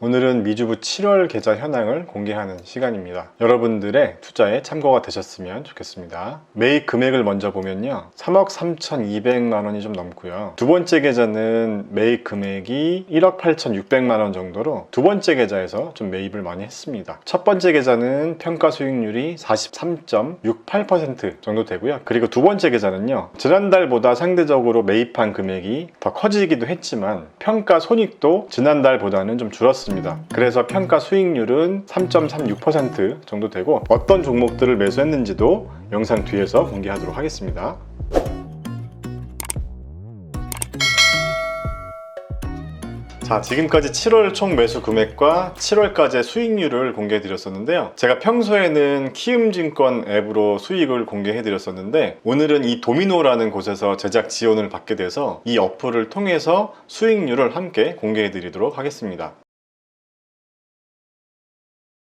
오늘은 미주부 7월 계좌 현황을 공개하는 시간입니다. 여러분들의 투자에 참고가 되셨으면 좋겠습니다. 매입 금액을 먼저 보면요. 3억 3,200만 원이 좀 넘고요. 두 번째 계좌는 매입 금액이 1억 8,600만 원 정도로 두 번째 계좌에서 좀 매입을 많이 했습니다. 첫 번째 계좌는 평가 수익률이 43.68% 정도 되고요. 그리고 두 번째 계좌는요. 지난달보다 상대적으로 매입한 금액이 더 커지기도 했지만 평가 손익도 지난달보다는 좀 줄었습니다. 그래서 평가 수익률은 3.36% 정도 되고 어떤 종목들을 매수했는지도 영상 뒤에서 공개하도록 하겠습니다. 자, 지금까지 7월 총 매수 금액과 7월까지의 수익률을 공개해 드렸었는데요. 제가 평소에는 키움증권 앱으로 수익을 공개해 드렸었는데 오늘은 이 도미노라는 곳에서 제작 지원을 받게 돼서 이 어플을 통해서 수익률을 함께 공개해 드리도록 하겠습니다.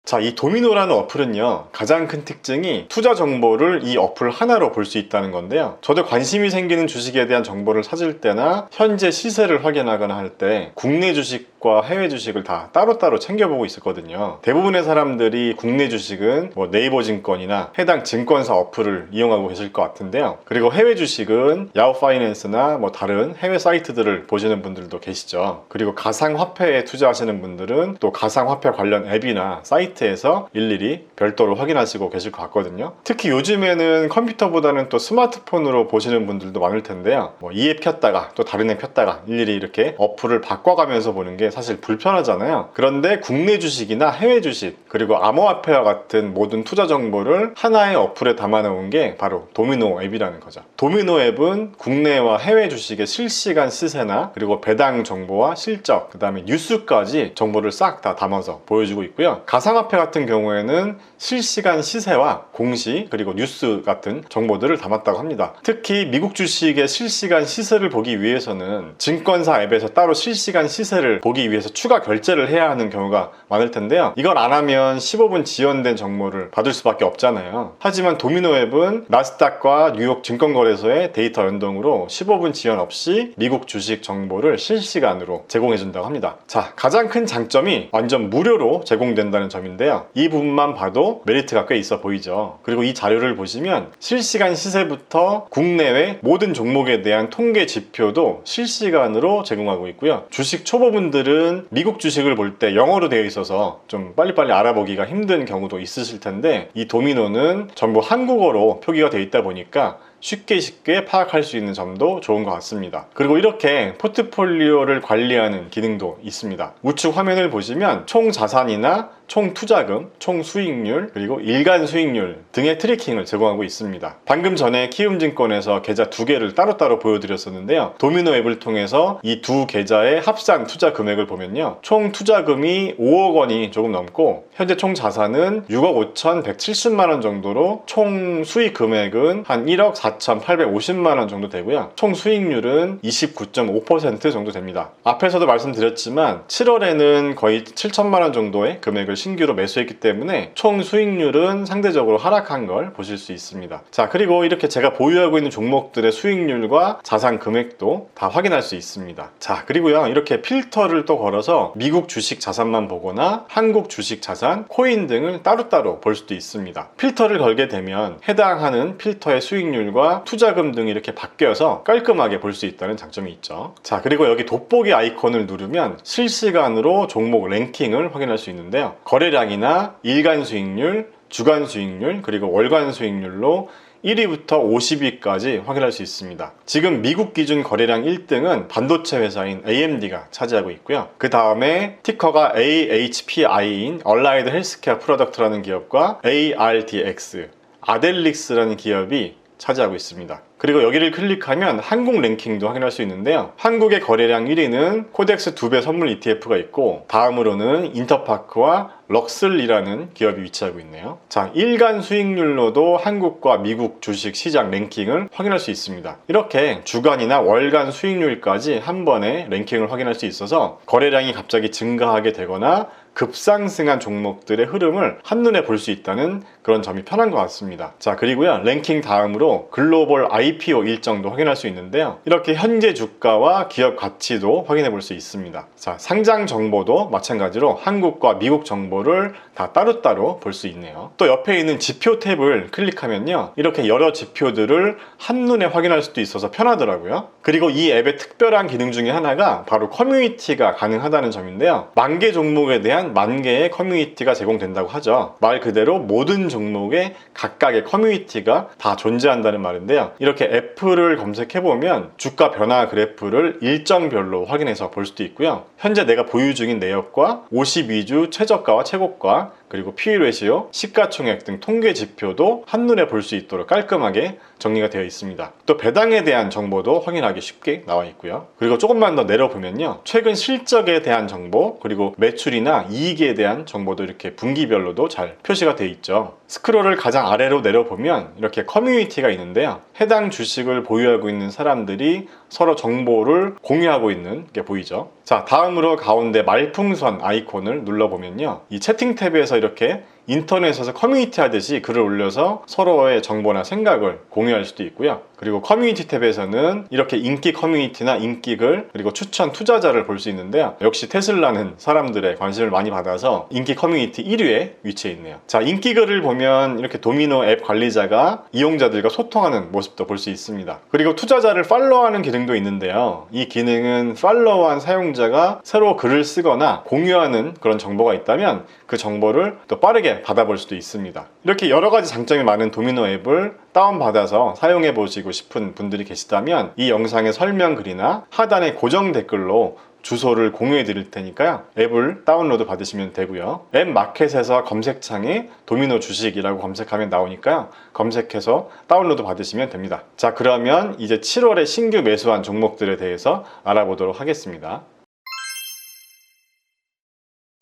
자, 이 도미노라는 어플은요, 가장 큰 특징이 투자 정보를 이 어플 하나로 볼 수 있다는 건데요. 저도 관심이 생기는 주식에 대한 정보를 찾을 때나 현재 시세를 확인하거나 할 때 국내 주식 과 해외 주식을 다 따로따로 챙겨보고 있었거든요. 대부분의 사람들이 국내 주식은 뭐 네이버 증권이나 해당 증권사 어플을 이용하고 계실 것 같은데요. 그리고 해외 주식은 야후 파이낸스나 뭐 다른 해외 사이트들을 보시는 분들도 계시죠. 그리고 가상화폐에 투자하시는 분들은 또 가상화폐 관련 앱이나 사이트에서 일일이 별도로 확인하시고 계실 것 같거든요. 특히 요즘에는 컴퓨터보다는 또 스마트폰으로 보시는 분들도 많을 텐데요. 뭐 이 앱 켰다가 또 다른 앱 켰다가 일일이 이렇게 어플을 바꿔가면서 보는 게 사실 불편하잖아요. 그런데 국내 주식이나 해외 주식 그리고 암호화폐와 같은 모든 투자 정보를 하나의 어플에 담아놓은 게 바로 도미노 앱이라는 거죠. 도미노 앱은 국내와 해외 주식의 실시간 시세나 그리고 배당 정보와 실적 그 다음에 뉴스까지 정보를 싹 다 담아서 보여주고 있고요. 가상화폐 같은 경우에는 실시간 시세와 공시 그리고 뉴스 같은 정보들을 담았다고 합니다. 특히 미국 주식의 실시간 시세를 보기 위해서는 증권사 앱에서 따로 실시간 시세를 보기 위해서 추가 결제를 해야 하는 경우가 많을 텐데요. 이걸 안 하면 15분 지연된 정보를 받을 수밖에 없잖아요. 하지만 도미노 앱은 나스닥과 뉴욕 증권거래소의 데이터 연동으로 15분 지연 없이 미국 주식 정보를 실시간으로 제공해 준다고 합니다. 자, 가장 큰 장점이 완전 무료로 제공된다는 점인데요. 이 부분만 봐도 메리트가 꽤 있어 보이죠. 그리고 이 자료를 보시면 실시간 시세부터 국내외 모든 종목에 대한 통계 지표도 실시간으로 제공하고 있고요. 주식 초보분들은 미국 주식을 볼 때 영어로 되어 있어서 좀 빨리빨리 알아보기가 힘든 경우도 있으실 텐데 이 도미노는 전부 한국어로 표기가 되어 있다 보니까 쉽게 쉽게 파악할 수 있는 점도 좋은 것 같습니다. 그리고 이렇게 포트폴리오를 관리하는 기능도 있습니다. 우측 화면을 보시면 총 자산이나 총 투자금, 총 수익률, 그리고 일간 수익률 등의 트래킹을 제공하고 있습니다. 방금 전에 키움증권에서 계좌 두 개를 따로따로 보여드렸었는데요. 도미노 앱을 통해서 이 두 계좌의 합산 투자 금액을 보면요. 총 투자금이 5억 원이 조금 넘고 현재 총 자산은 6억 5,170만 원 정도로 총 수익 금액은 한 1억 4,850만 원 정도 되고요. 총 수익률은 29.5% 정도 됩니다. 앞에서도 말씀드렸지만 7월에는 거의 7천만 원 정도의 금액을 신규로 매수했기 때문에 총 수익률은 상대적으로 하락한 걸 보실 수 있습니다. 자, 그리고 이렇게 제가 보유하고 있는 종목들의 수익률과 자산 금액도 다 확인할 수 있습니다. 자, 그리고요. 이렇게 필터를 또 걸어서 미국 주식 자산만 보거나 한국 주식 자산, 코인 등을 따로따로 볼 수도 있습니다. 필터를 걸게 되면 해당하는 필터의 수익률과 투자금 등이 이렇게 바뀌어서 깔끔하게 볼 수 있다는 장점이 있죠. 자, 그리고 여기 돋보기 아이콘을 누르면 실시간으로 종목 랭킹을 확인할 수 있는데요. 거래량이나 일간 수익률, 주간 수익률, 그리고 월간 수익률로 1위부터 50위까지 확인할 수 있습니다. 지금 미국 기준 거래량 1등은 반도체 회사인 AMD가 차지하고 있고요. 그 다음에 티커가 AHPI인 얼라이드 헬스케어 프로덕트라는 기업과 ARDX, 아델릭스라는 기업이 차지하고 있습니다. 그리고 여기를 클릭하면 한국 랭킹도 확인할 수 있는데요. 한국의 거래량 1위는 코덱스 2배 선물 ETF가 있고 다음으로는 인터파크와 럭슬이라는 기업이 위치하고 있네요. 자, 일간 수익률로도 한국과 미국 주식 시장 랭킹을 확인할 수 있습니다. 이렇게 주간이나 월간 수익률까지 한 번에 랭킹을 확인할 수 있어서 거래량이 갑자기 증가하게 되거나 급상승한 종목들의 흐름을 한눈에 볼 수 있다는 그런 점이 편한 것 같습니다. 자, 그리고요. 랭킹 다음으로 글로벌 IP IPO 일정도 확인할 수 있는데요. 이렇게 현재 주가와 기업 가치도 확인해 볼 수 있습니다. 자, 상장 정보도 마찬가지로 한국과 미국 정보를 다 따로따로 볼 수 있네요. 또 옆에 있는 지표 탭을 클릭하면요. 이렇게 여러 지표들을 한눈에 확인할 수도 있어서 편하더라고요. 그리고 이 앱의 특별한 기능 중에 하나가 바로 커뮤니티가 가능하다는 점인데요. 만개 종목에 대한 만 개의 커뮤니티가 제공된다고 하죠. 말 그대로 모든 종목에 각각의 커뮤니티가 다 존재한다는 말인데요. 이렇게 애플을 검색해보면 주가 변화 그래프를 일정별로 확인해서 볼 수도 있고요. 현재 내가 보유 중인 내역과 52주 최저가와 최고가 그리고 PE 레시오, 시가총액 등 통계 지표도 한눈에 볼 수 있도록 깔끔하게 정리가 되어 있습니다. 또 배당에 대한 정보도 확인하기 쉽게 나와 있고요. 그리고 조금만 더 내려보면요. 최근 실적에 대한 정보, 그리고 매출이나 이익에 대한 정보도 이렇게 분기별로도 잘 표시가 되어 있죠. 스크롤을 가장 아래로 내려보면 이렇게 커뮤니티가 있는데요. 해당 주식을 보유하고 있는 사람들이 서로 정보를 공유하고 있는 게 보이죠. 자, 다음으로 가운데 말풍선 아이콘을 눌러보면요. 이 채팅 탭에서 이렇게 인터넷에서 커뮤니티 하듯이 글을 올려서 서로의 정보나 생각을 공유할 수도 있고요. 그리고 커뮤니티 탭에서는 이렇게 인기 커뮤니티나 인기 글 그리고 추천 투자자를 볼 수 있는데요. 역시 테슬라는 사람들의 관심을 많이 받아서 인기 커뮤니티 1위에 위치해 있네요. 자, 인기 글을 보면 이렇게 도미노 앱 관리자가 이용자들과 소통하는 모습도 볼 수 있습니다. 그리고 투자자를 팔로우하는 기능도 있는데요. 이 기능은 팔로우한 사용자가 새로 글을 쓰거나 공유하는 그런 정보가 있다면 그 정보를 또 빠르게 받아볼 수도 있습니다. 이렇게 여러 가지 장점이 많은 도미노 앱을 다운받아서 사용해 보시고 싶은 분들이 계시다면 이 영상의 설명 글이나 하단의 고정 댓글로 주소를 공유해 드릴 테니까요. 앱을 다운로드 받으시면 되고요. 앱 마켓에서 검색창에 도미노 주식이라고 검색하면 나오니까요. 검색해서 다운로드 받으시면 됩니다. 자, 그러면 이제 7월에 신규 매수한 종목들에 대해서 알아보도록 하겠습니다.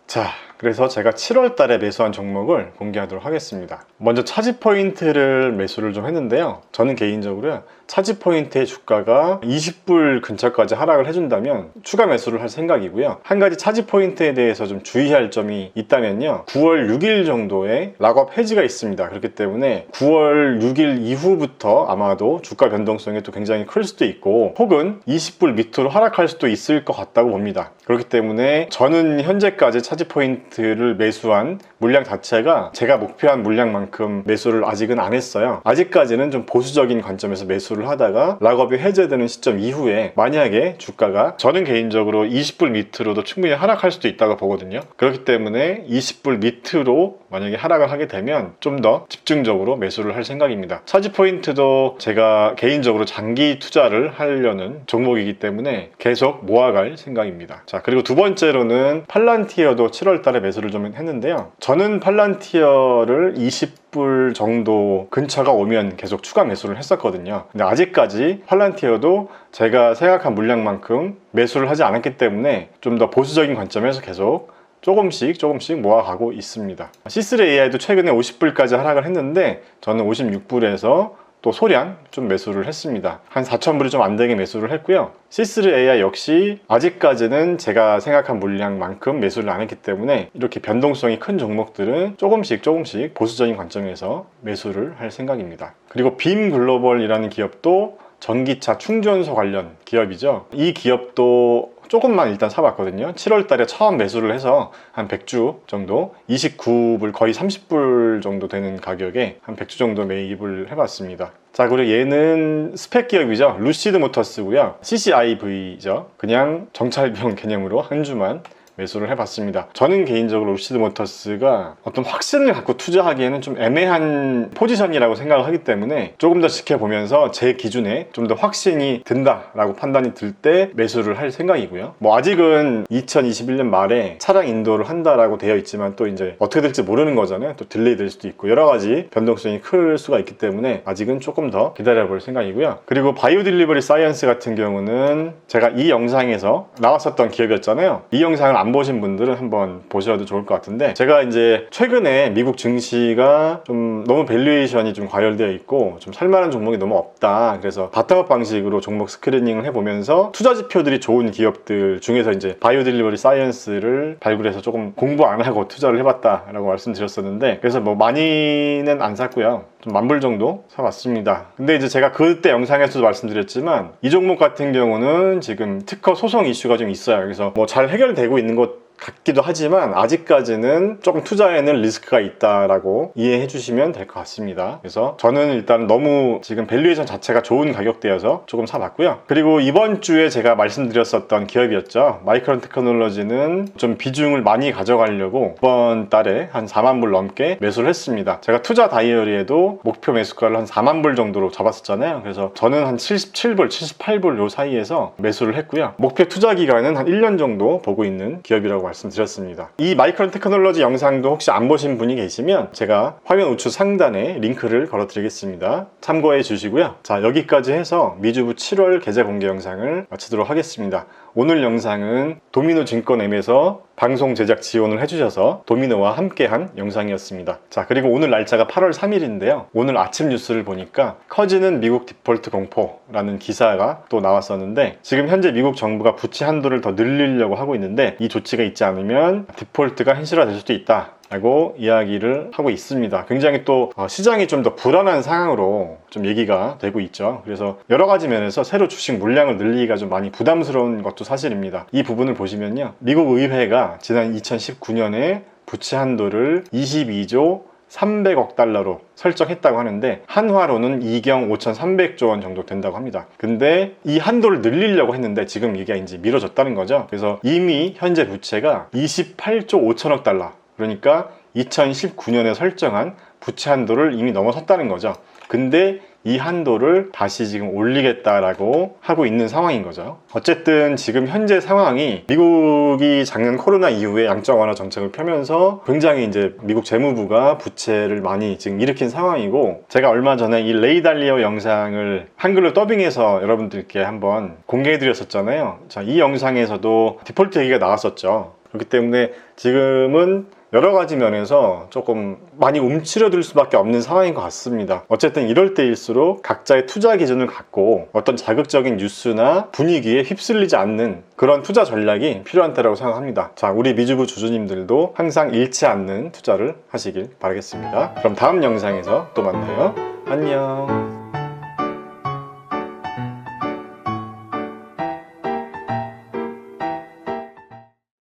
자, 그래서 제가 7월 달에 매수한 종목을 공개하도록 하겠습니다. 먼저 차지 포인트를 매수를 좀 했는데요. 저는 개인적으로 차지 포인트의 주가가 20불 근처까지 하락을 해준다면 추가 매수를 할 생각이고요. 한 가지 차지 포인트에 대해서 좀 주의할 점이 있다면요. 9월 6일 정도에 락업 해지가 있습니다. 그렇기 때문에 9월 6일 이후부터 아마도 주가 변동성이 또 굉장히 클 수도 있고 혹은 20불 밑으로 하락할 수도 있을 것 같다고 봅니다. 그렇기 때문에 저는 현재까지 차지 포인트 를 매수한 물량 자체가 제가 목표한 물량만큼 매수를 아직은 안 했어요. 아직까지는 좀 보수적인 관점에서 매수를 하다가 락업이 해제되는 시점 이후에 만약에 주가가 저는 개인적으로 20불 밑으로도 충분히 하락할 수도 있다고 보거든요. 그렇기 때문에 20불 밑으로 만약에 하락을 하게 되면 좀 더 집중적으로 매수를 할 생각입니다. 차지 포인트도 제가 개인적으로 장기 투자를 하려는 종목이기 때문에 계속 모아갈 생각입니다. 자, 그리고 두 번째로는 팔란티어도 7월 달에 매수를 좀 했는데요. 저는 팔란티어를 20불 정도 근처가 오면 계속 추가 매수를 했었거든요. 근데 아직까지 팔란티어도 제가 생각한 물량만큼 매수를 하지 않았기 때문에 좀 더 보수적인 관점에서 계속 조금씩 조금씩 모아가고 있습니다. C3 AI도 최근에 50불까지 하락을 했는데 저는 56불에서 또 소량 좀 매수를 했습니다. 한 4,000불이 좀 안 되게 매수를 했고요. C3 AI 역시 아직까지는 제가 생각한 물량만큼 매수를 안 했기 때문에 이렇게 변동성이 큰 종목들은 조금씩 조금씩 보수적인 관점에서 매수를 할 생각입니다. 그리고 빔 글로벌이라는 기업도 전기차 충전소 관련 기업이죠. 이 기업도 조금만 일단 사봤거든요. 7월 달에 처음 매수를 해서 한 100주 정도, 29불, 거의 30불 정도 되는 가격에 한 100주 정도 매입을 해봤습니다. 자, 그리고 얘는 스펙 기업이죠. 루시드 모터스고요. CCIV죠. 그냥 정찰병 개념으로 한 주만 매수를 해봤습니다. 저는 개인적으로 루시드 모터스가 어떤 확신을 갖고 투자하기에는 좀 애매한 포지션이라고 생각을 하기 때문에 조금 더 지켜보면서 제 기준에 좀 더 확신이 든다라고 판단이 들 때 매수를 할 생각이고요. 뭐 아직은 2021년 말에 차량 인도를 한다라고 되어 있지만 또 이제 어떻게 될지 모르는 거잖아요. 또 딜레이 될 수도 있고 여러 가지 변동성이 클 수가 있기 때문에 아직은 조금 더 기다려볼 생각이고요. 그리고 바이오 딜리버리 사이언스 같은 경우는 제가 이 영상에서 나왔었던 기업이었잖아요. 이 영상을 안안 보신 분들은 한번 보셔도 좋을 것 같은데 제가 이제 최근에 미국 증시가 좀 너무 밸류에이션이 좀 과열되어 있고 좀 살만한 종목이 너무 없다. 그래서 바텀업 방식으로 종목 스크리닝을 해보면서 투자 지표들이 좋은 기업들 중에서 이제 바이오 딜리버리 사이언스를 발굴해서 조금 공부 안 하고 투자를 해봤다 라고 말씀드렸었는데 그래서 뭐 많이는 안 샀고요. 좀 만불 정도 사봤습니다. 근데 이제 제가 그때 영상에서도 말씀드렸지만 이 종목 같은 경우는 지금 특허 소송 이슈가 좀 있어요. 그래서 뭐 잘 해결되고 있는 것 같기도 하지만 아직까지는 조금 투자에는 리스크가 있다라고 이해해 주시면 될 것 같습니다. 그래서 저는 일단 너무 지금 밸류에이션 자체가 좋은 가격대여서 조금 사봤고요. 그리고 이번 주에 제가 말씀드렸었던 기업이었죠. 마이크론 테크놀로지는 좀 비중을 많이 가져가려고 이번 달에 한 4만 불 넘게 매수를 했습니다. 제가 투자 다이어리에도 목표 매수가를 한 4만 불 정도로 잡았었잖아요. 그래서 저는 한 77불, 78불 요 사이에서 매수를 했고요. 목표 투자 기간은 한 1년 정도 보고 있는 기업이라고 말씀드렸습니다. 이 마이크론 테크놀로지 영상도 혹시 안 보신 분이 계시면 제가 화면 우측 상단에 링크를 걸어 드리겠습니다. 참고해 주시고요. 자, 여기까지 해서 미주부 7월 계좌 공개 영상을 마치도록 하겠습니다. 오늘 영상은 도미노 증권엠에서 방송 제작 지원을 해주셔서 도미노와 함께한 영상이었습니다. 자, 그리고 오늘 날짜가 8월 3일인데요. 오늘 아침 뉴스를 보니까 커지는 미국 디폴트 공포라는 기사가 또 나왔었는데 지금 현재 미국 정부가 부채 한도를 더 늘리려고 하고 있는데 이 조치가 있지 않으면 디폴트가 현실화될 수도 있다. 라고 이야기를 하고 있습니다. 굉장히 또 어, 시장이 좀 더 불안한 상황으로 좀 얘기가 되고 있죠. 그래서 여러 가지 면에서 새로 주식 물량을 늘리기가 좀 많이 부담스러운 것도 사실입니다. 이 부분을 보시면요. 미국 의회가 지난 2019년에 부채 한도를 22조 300억 달러로 설정했다고 하는데 한화로는 2경 5,300조 원 정도 된다고 합니다. 근데 이 한도를 늘리려고 했는데 지금 이게 이제 미뤄졌다는 거죠. 그래서 이미 현재 부채가 28조 5천억 달러 그러니까 2019년에 설정한 부채 한도를 이미 넘어섰다는 거죠. 근데 이 한도를 다시 지금 올리겠다라고 하고 있는 상황인 거죠. 어쨌든 지금 현재 상황이 미국이 작년 코로나 이후에 양적 완화 정책을 펴면서 굉장히 이제 미국 재무부가 부채를 많이 지금 일으킨 상황이고 제가 얼마 전에 이 레이 달리오 영상을 한글로 더빙해서 여러분들께 한번 공개해 드렸었잖아요. 자, 이 영상에서도 디폴트 얘기가 나왔었죠. 그렇기 때문에 지금은 여러 가지 면에서 조금 많이 움츠려들 수밖에 없는 상황인 것 같습니다. 어쨌든 이럴 때일수록 각자의 투자 기준을 갖고 어떤 자극적인 뉴스나 분위기에 휩쓸리지 않는 그런 투자 전략이 필요한 때라고 생각합니다. 자, 우리 미주부 주주님들도 항상 잃지 않는 투자를 하시길 바라겠습니다. 그럼 다음 영상에서 또 만나요. 안녕.